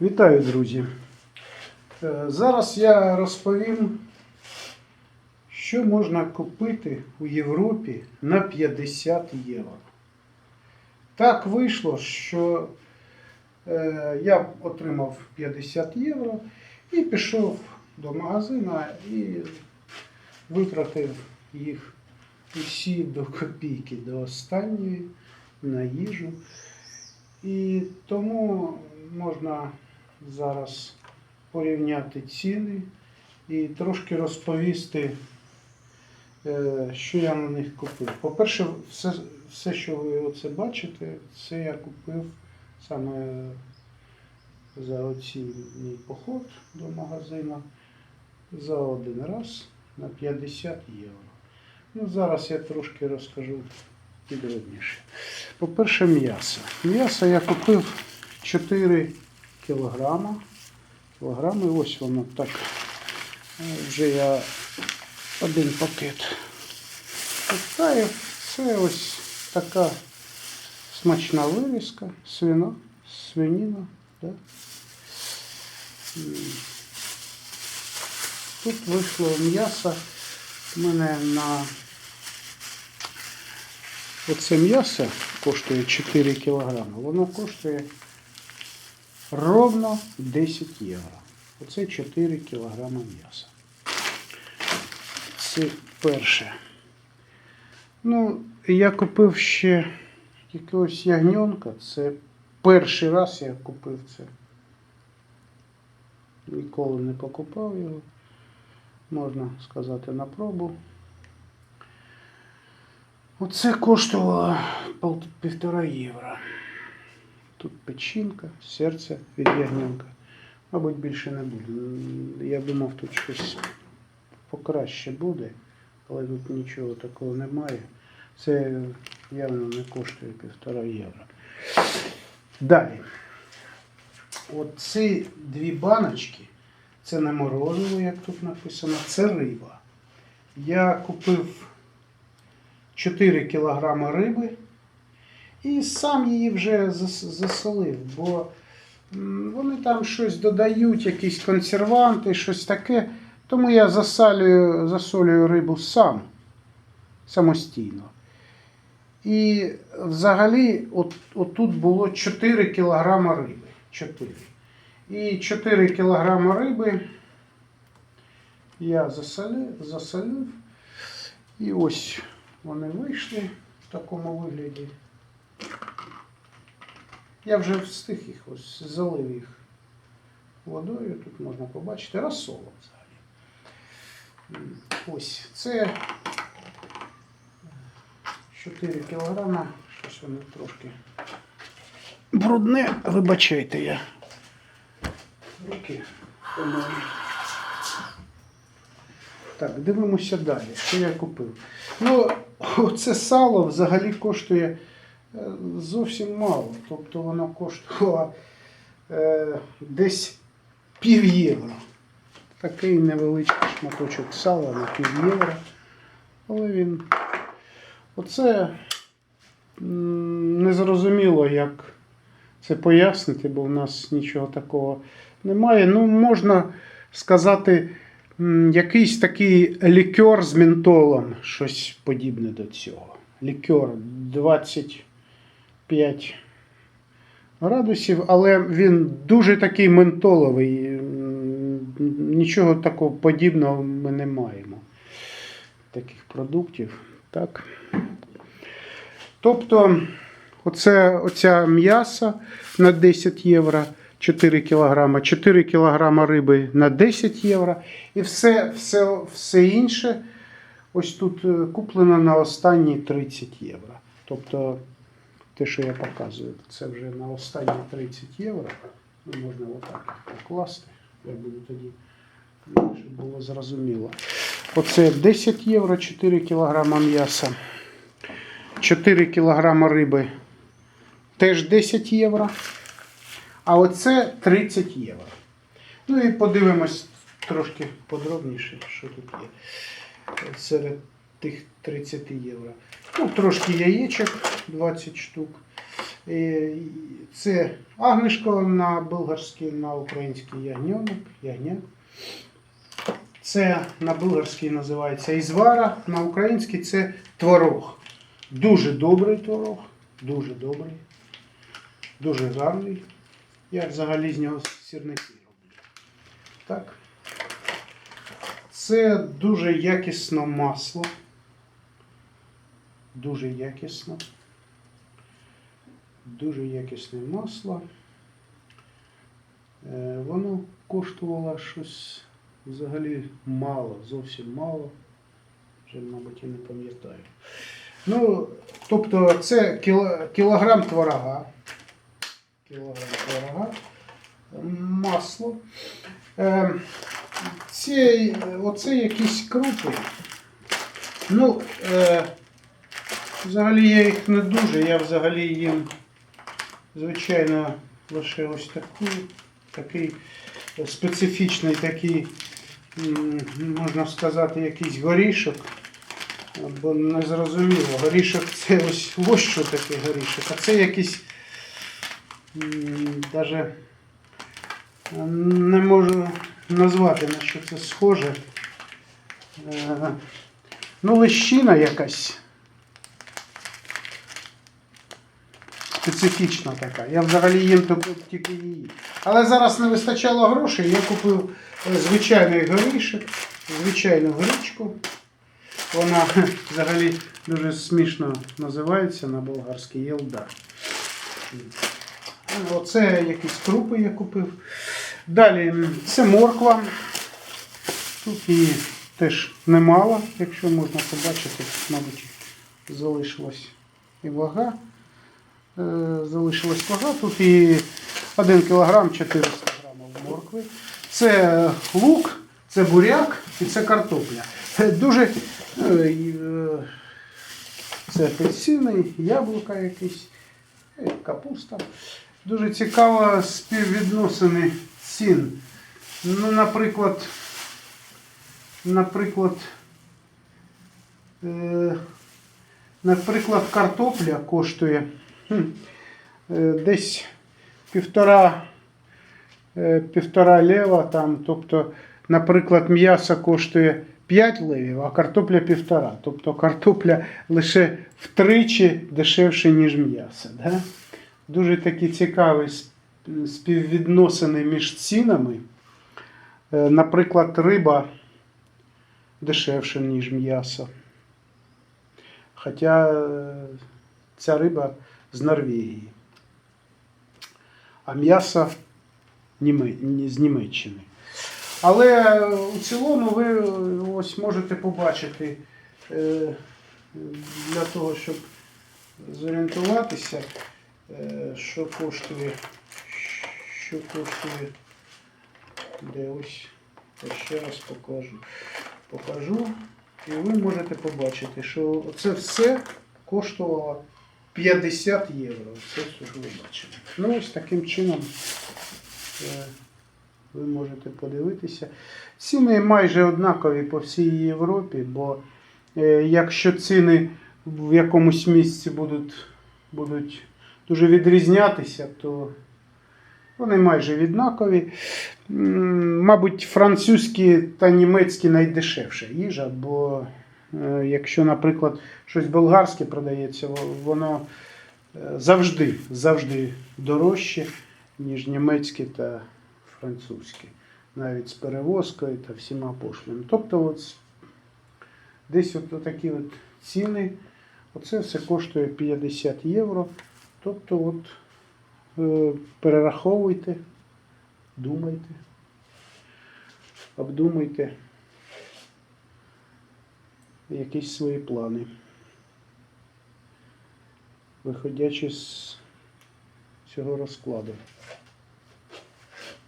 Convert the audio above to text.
Вітаю, друзі. Е, Зараз я розповім, що можна купити у Європі на 50 євро. Так вийшло, що е, я отримав 50 євро і пішов до магазину і витратив їх усі до копійки, до останньої на їжу. І тому можна зараз порівняти ціни і трошки розповісти, е, що я на них купив. По-перше, все, все, що ви оце бачите, це я купив саме за оцій мій поход до магазину за один раз на 50 євро. Ну, зараз я трошки розкажу підробніше. По-перше, м'ясо. М'ясо я купив 4 кілограма. Кілограми, ось воно так. Е, Вже я один пакет поставив. Це ось така смачна вирізка, свина, свинина. Да? Тут вийшло м'ясо в мене на Оце м'ясо коштує 4 кг. Воно коштує ровно 10 євро. Оце 4 кг м'яса. Це перше. Ну, я купив ще якогось ягненка. Це перший раз я купив це. Ніколи не покупав його. Можна сказати на пробу. Оце коштувало півтора євро. Тут печінка, серце від ягненка. Мабуть, більше не буде. Я думав, тут щось покраще буде, але тут нічого такого немає. Це явно не коштує півтора євро. Далі. Оці дві баночки, це не морозиво, як тут написано, це риба. Я купив 4 кілограми риби і сам її вже засолив, бо вони там щось додають, якісь консерванти, щось таке. Тому я засалюю, засолюю рибу сам самостійно. І взагалі, от, отут було 4 кілограми риби. 4. І 4 кілограми риби я засолив, засолив. І ось вони вийшли в такому вигляді. Я вже встиг їх ось залив їх водою. Тут можна побачити розсолом взагалі. Ось це 4 кілограма. Щось воно трошки брудне, вибачайте я. Руки помию. Так, дивимося далі. Що я купив? Ну, це сало взагалі коштує е, зовсім мало. Тобто воно коштувало е, десь пів євро. Такий невеличкий шматочок сала на пів євро. Але він. Оце незрозуміло, як це пояснити, бо в нас нічого такого немає. Ну, можна сказати, якийсь такий лікер з ментолом, щось подібне до цього. Лікер 25 градусів, але він дуже такий ментоловий. Нічого такого подібного ми не маємо. Таких продуктів. Так. Тобто, оце, оця м'ясо на 10 євро, 4 кілограма, 4 кілограма риби на 10 євро. І все, все, все інше ось тут е, куплено на останні 30 євро. Тобто, те, що я показую, це вже на останні 30 євро. Ну, можна отак покласти. Я буду тоді, щоб було зрозуміло. Оце 10 євро, 4 кілограма м'яса. 4 кілограма риби теж 10 євро. А оце 30 євро. Ну і подивимось трошки подробніше, що тут є серед тих 30 євро. Ну, трошки яєчок 20 штук. Е, Це агнишко на болгарський, на український ягньонок, ягня. Це на болгарський називається ізвара, на український це творог. Дуже добрий творог, дуже добрий, дуже гарний. Я взагалі з нього сірники роблю. Так. Це дуже якісне масло. Дуже якісно. Дуже якісне масло. Е, Воно коштувало щось взагалі мало, зовсім мало. Вже, мабуть, і не пам'ятаю. Ну, тобто це кіло- кілограм творога. Масло. Е, ці, оце якісь крупи. Ну, е, взагалі я їх не дуже, я взагалі їм, звичайно, лише ось таку, такий специфічний такий, можна сказати, якийсь горішок. Бо не зрозуміло. Горішок це ось ось що таке горішок. А це якийсь навіть не можу назвати на що це схоже. Е, Ну, лещина якась. Специфічна така. Я взагалі їм тільки- її. Але зараз не вистачало грошей. Я купив е, звичайний горішок, звичайну горічку. Вона взагалі дуже смішно називається на болгарській Єлдар. Оце якісь крупи я купив. Далі це морква. Тут її теж немало, якщо можна побачити, мабуть, залишилась і вага. Е, Залишилась вага. Тут і 1 кг 400 грамів моркви. Це лук, це буряк і це картопля. Дуже е, це апельсини, яблука якісь, капуста. Дуже цікаво співвідносини цін. Ну, наприклад, наприклад, е, наприклад, картопля коштує хм, е, десь півтора, е, півтора лева, там, тобто, наприклад, м'ясо коштує 5 левів, а картопля півтора. Тобто картопля лише втричі дешевше, ніж м'ясо. Да? Дуже такі цікаві співвідносини між цінами. Е, Наприклад, риба дешевше, ніж м'ясо. Хоча е, ця риба з Норвегії. А м'ясо з Німеччини. Але е, у цілому ви ось можете побачити для того, щоб зорієнтуватися, що коштує, що коштує, де ось, ще раз покажу. Покажу, і ви можете побачити, що це все коштувало 50 євро. Це все, що ви бачите. Ну, ось таким чином е, ви можете подивитися. Ціни майже однакові по всій Європі, бо е, якщо ціни в якомусь місці будуть, будуть дуже відрізнятися, то вони майже віднакові. Мабуть, французькі та німецькі найдешевша їжа, бо е, якщо, наприклад, щось болгарське продається, воно е, завжди, завжди дорожче, ніж німецьке та французьке. Навіть з перевозкою та всіма пошлями. Тобто, от десь от такі от ціни. Оце все коштує 50 євро. Тобто, от, е, перераховуйте, думайте, обдумайте якісь свої плани. Виходячи з цього розкладу.